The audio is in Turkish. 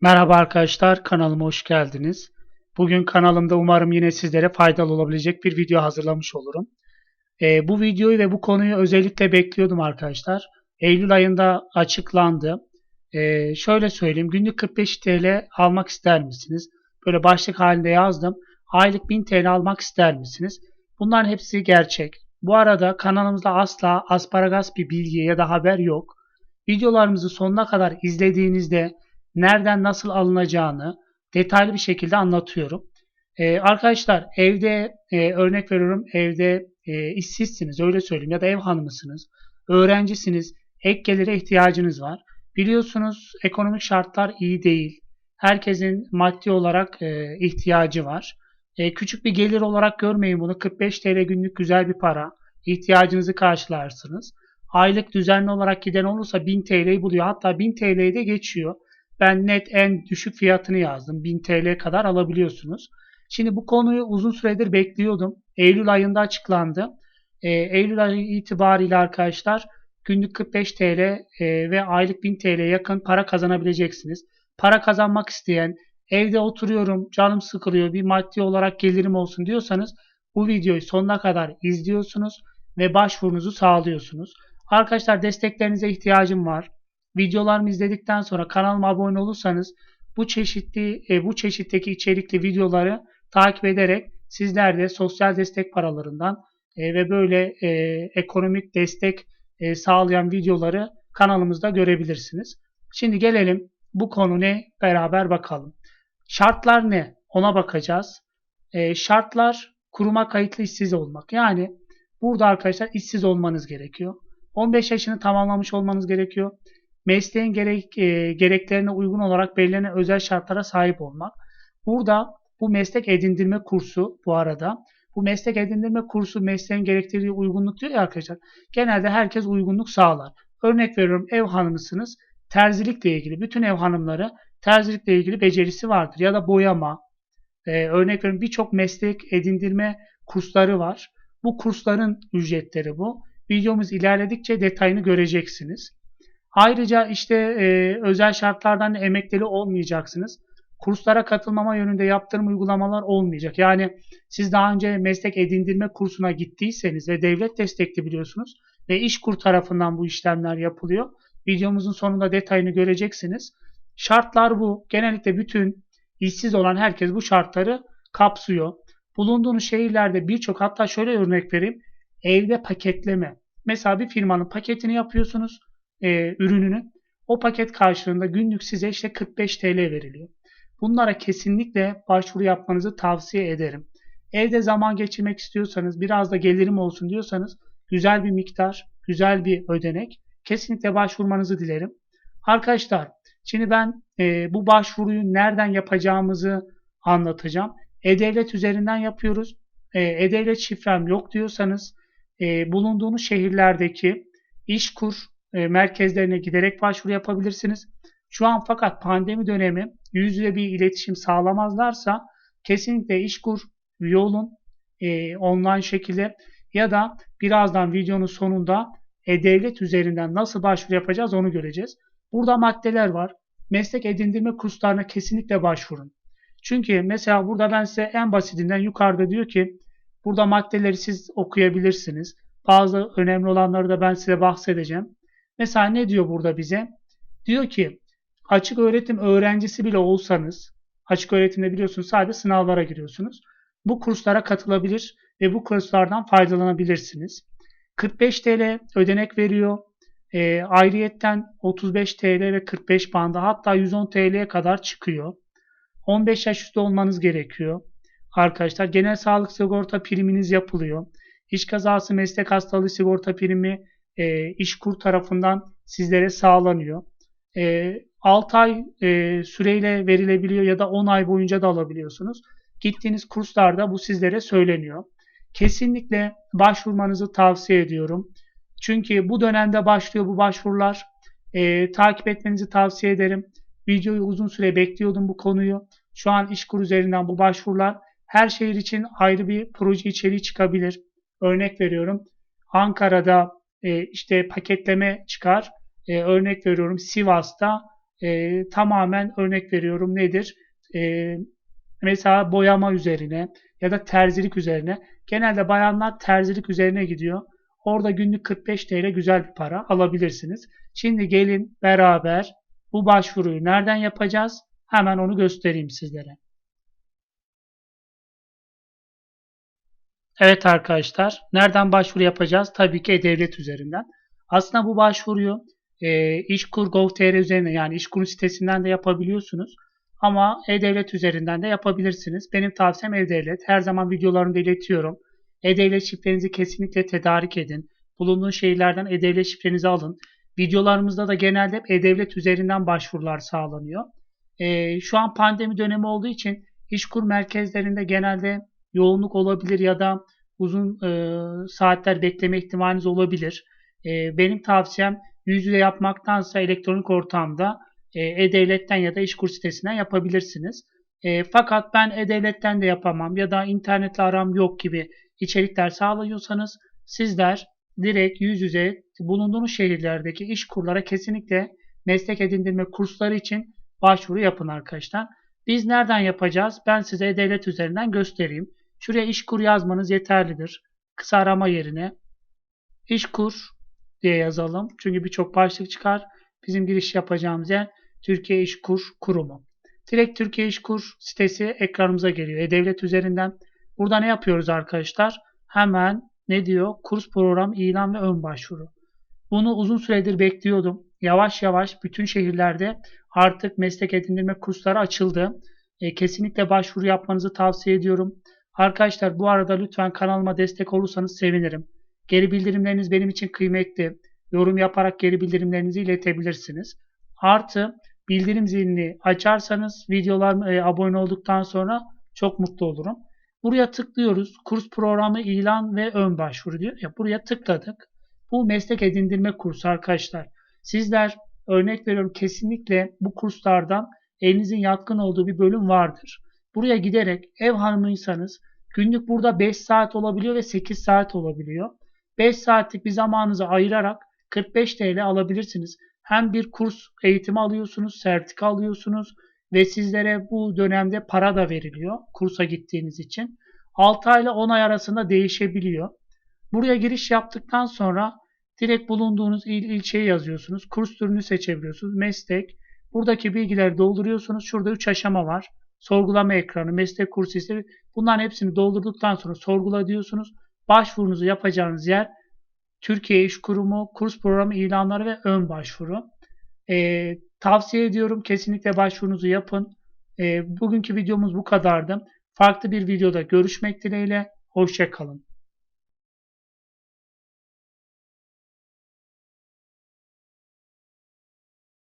Merhaba arkadaşlar, kanalıma hoş geldiniz. Bugün kanalımda umarım yine sizlere faydalı olabilecek bir video hazırlamış olurum. Ee, bu videoyu ve bu konuyu özellikle bekliyordum arkadaşlar. Eylül ayında açıklandı. Ee, şöyle söyleyeyim, günlük 45 TL almak ister misiniz? Böyle başlık halinde yazdım. Aylık 1000 TL almak ister misiniz? Bunların hepsi gerçek. Bu arada kanalımızda asla asparagas bir bilgi ya da haber yok. Videolarımızı sonuna kadar izlediğinizde nereden nasıl alınacağını detaylı bir şekilde anlatıyorum. Ee, arkadaşlar evde e, örnek veriyorum evde e, işsizsiniz öyle söyleyeyim ya da ev hanımısınız, öğrencisiniz, ek gelire ihtiyacınız var. Biliyorsunuz ekonomik şartlar iyi değil. Herkesin maddi olarak e, ihtiyacı var. E, küçük bir gelir olarak görmeyin bunu. 45 TL günlük güzel bir para. İhtiyacınızı karşılarsınız. Aylık düzenli olarak giden olursa 1000 TL'yi buluyor. Hatta 1000 TL'yi de geçiyor. Ben net en düşük fiyatını yazdım. 1000 TL kadar alabiliyorsunuz. Şimdi bu konuyu uzun süredir bekliyordum. Eylül ayında açıklandı. E, Eylül ayı itibariyle arkadaşlar günlük 45 TL e, ve aylık 1000 TL yakın para kazanabileceksiniz. Para kazanmak isteyen, evde oturuyorum, canım sıkılıyor, bir maddi olarak gelirim olsun diyorsanız bu videoyu sonuna kadar izliyorsunuz ve başvurunuzu sağlıyorsunuz. Arkadaşlar desteklerinize ihtiyacım var. Videolarımı izledikten sonra kanalıma abone olursanız bu çeşitli e, bu çeşitteki içerikli videoları takip ederek sizler de sosyal destek paralarından e, ve böyle e, ekonomik destek e, sağlayan videoları kanalımızda görebilirsiniz. Şimdi gelelim bu konu ne beraber bakalım. Şartlar ne? Ona bakacağız. E, şartlar kuruma kayıtlı işsiz olmak. Yani burada arkadaşlar işsiz olmanız gerekiyor. 15 yaşını tamamlamış olmanız gerekiyor mesleğin gerek, e, gereklerine uygun olarak belirlenen özel şartlara sahip olmak. Burada bu meslek edindirme kursu bu arada bu meslek edindirme kursu mesleğin gerektirdiği uygunluk diyor ya arkadaşlar. Genelde herkes uygunluk sağlar. Örnek veriyorum ev hanımısınız. Terzilikle ilgili bütün ev hanımları terzilikle ilgili becerisi vardır. Ya da boyama. Ee, örnek veriyorum birçok meslek edindirme kursları var. Bu kursların ücretleri bu. Videomuz ilerledikçe detayını göreceksiniz. Ayrıca işte e, özel şartlardan emekli olmayacaksınız. Kurslara katılmama yönünde yaptırım uygulamalar olmayacak. Yani siz daha önce meslek edindirme kursuna gittiyseniz ve devlet destekli biliyorsunuz ve İşkur tarafından bu işlemler yapılıyor. Videomuzun sonunda detayını göreceksiniz. Şartlar bu. Genellikle bütün işsiz olan herkes bu şartları kapsıyor. Bulunduğunuz şehirlerde birçok hatta şöyle örnek vereyim. Evde paketleme. Mesela bir firmanın paketini yapıyorsunuz e, ürününü o paket karşılığında günlük size işte 45 TL veriliyor. Bunlara kesinlikle başvuru yapmanızı tavsiye ederim. Evde zaman geçirmek istiyorsanız, biraz da gelirim olsun diyorsanız güzel bir miktar, güzel bir ödenek kesinlikle başvurmanızı dilerim. Arkadaşlar, şimdi ben e, bu başvuruyu nereden yapacağımızı anlatacağım. E-Devlet üzerinden yapıyoruz. E, E-Devlet şifrem yok diyorsanız e, bulunduğunuz şehirlerdeki İşkur e, merkezlerine giderek başvuru yapabilirsiniz. Şu an fakat pandemi dönemi yüz yüze bir iletişim sağlamazlarsa kesinlikle İşkur üye olun e, online şekilde ya da birazdan videonun sonunda e-devlet üzerinden nasıl başvuru yapacağız onu göreceğiz. Burada maddeler var. Meslek edindirme kurslarına kesinlikle başvurun. Çünkü mesela burada ben size en basitinden yukarıda diyor ki burada maddeleri siz okuyabilirsiniz. Bazı önemli olanları da ben size bahsedeceğim. Mesela ne diyor burada bize? Diyor ki açık öğretim öğrencisi bile olsanız açık öğretimde biliyorsunuz sadece sınavlara giriyorsunuz. Bu kurslara katılabilir ve bu kurslardan faydalanabilirsiniz. 45 TL ödenek veriyor. E, ayrıyetten 35 TL ve 45 bandı hatta 110 TL'ye kadar çıkıyor. 15 yaş üstü olmanız gerekiyor. Arkadaşlar genel sağlık sigorta priminiz yapılıyor. İş kazası meslek hastalığı sigorta primi e, İşkur tarafından sizlere sağlanıyor. E, 6 ay e, süreyle verilebiliyor ya da 10 ay boyunca da alabiliyorsunuz. Gittiğiniz kurslarda bu sizlere söyleniyor. Kesinlikle başvurmanızı tavsiye ediyorum. Çünkü bu dönemde başlıyor bu başvurular. E, takip etmenizi tavsiye ederim. Videoyu uzun süre bekliyordum bu konuyu. Şu an İşkur üzerinden bu başvurular her şehir için ayrı bir proje içeriği çıkabilir. Örnek veriyorum. Ankara'da e, işte paketleme çıkar. E, örnek veriyorum Sivas'ta e, tamamen örnek veriyorum nedir? E, mesela boyama üzerine ya da terzilik üzerine. Genelde bayanlar terzilik üzerine gidiyor. Orada günlük 45 TL güzel bir para alabilirsiniz. Şimdi gelin beraber bu başvuruyu nereden yapacağız? Hemen onu göstereyim sizlere. Evet arkadaşlar, nereden başvuru yapacağız? Tabii ki E-Devlet üzerinden. Aslında bu başvuruyu e, İşkur.gov.tr üzerinden yani İşkur sitesinden de yapabiliyorsunuz. Ama E-Devlet üzerinden de yapabilirsiniz. Benim tavsiyem E-Devlet. Her zaman videolarımda iletiyorum. E-Devlet şifrenizi kesinlikle tedarik edin. Bulunduğun şehirlerden E-Devlet şifrenizi alın. Videolarımızda da genelde E-Devlet üzerinden başvurular sağlanıyor. E, şu an pandemi dönemi olduğu için İşkur merkezlerinde genelde yoğunluk olabilir ya da uzun e, saatler bekleme ihtimaliniz olabilir. E, benim tavsiyem yüz yüze yapmaktansa elektronik ortamda e, E-Devlet'ten ya da İşkur sitesinden yapabilirsiniz. E, fakat ben E-Devlet'ten de yapamam ya da internetle aram yok gibi içerikler sağlıyorsanız sizler direkt yüz yüze bulunduğunuz şehirlerdeki iş kurlara kesinlikle meslek edindirme kursları için başvuru yapın arkadaşlar. Biz nereden yapacağız? Ben size E-Devlet üzerinden göstereyim. Şuraya işkur yazmanız yeterlidir. Kısa arama yerine işkur diye yazalım. Çünkü birçok başlık çıkar. Bizim giriş yapacağımız yer Türkiye İşkur Kurumu. Direkt Türkiye İşkur sitesi ekranımıza geliyor. E-Devlet üzerinden. Burada ne yapıyoruz arkadaşlar? Hemen ne diyor? Kurs program ilan ve ön başvuru. Bunu uzun süredir bekliyordum. Yavaş yavaş bütün şehirlerde artık meslek edindirme kursları açıldı. E, kesinlikle başvuru yapmanızı tavsiye ediyorum. Arkadaşlar bu arada lütfen kanalıma destek olursanız sevinirim. Geri bildirimleriniz benim için kıymetli. Yorum yaparak geri bildirimlerinizi iletebilirsiniz. Artı bildirim zilini açarsanız videolarıma e, abone olduktan sonra çok mutlu olurum. Buraya tıklıyoruz. Kurs programı ilan ve ön başvuru diyor. Ya buraya tıkladık. Bu meslek edindirme kursu arkadaşlar. Sizler örnek veriyorum kesinlikle bu kurslardan elinizin yatkın olduğu bir bölüm vardır. Buraya giderek ev hanımıysanız günlük burada 5 saat olabiliyor ve 8 saat olabiliyor. 5 saatlik bir zamanınızı ayırarak 45 TL alabilirsiniz. Hem bir kurs eğitimi alıyorsunuz, sertifika alıyorsunuz ve sizlere bu dönemde para da veriliyor kursa gittiğiniz için. 6 ay ile 10 ay arasında değişebiliyor. Buraya giriş yaptıktan sonra direkt bulunduğunuz il ilçeyi yazıyorsunuz. Kurs türünü seçebiliyorsunuz. Meslek. Buradaki bilgileri dolduruyorsunuz. Şurada 3 aşama var. Sorgulama ekranı, meslek kursu ise bunların hepsini doldurduktan sonra sorgula diyorsunuz. Başvurunuzu yapacağınız yer Türkiye İş Kurumu, kurs programı ilanları ve ön başvuru. Ee, tavsiye ediyorum. Kesinlikle başvurunuzu yapın. Ee, bugünkü videomuz bu kadardı. Farklı bir videoda görüşmek dileğiyle. Hoşçakalın.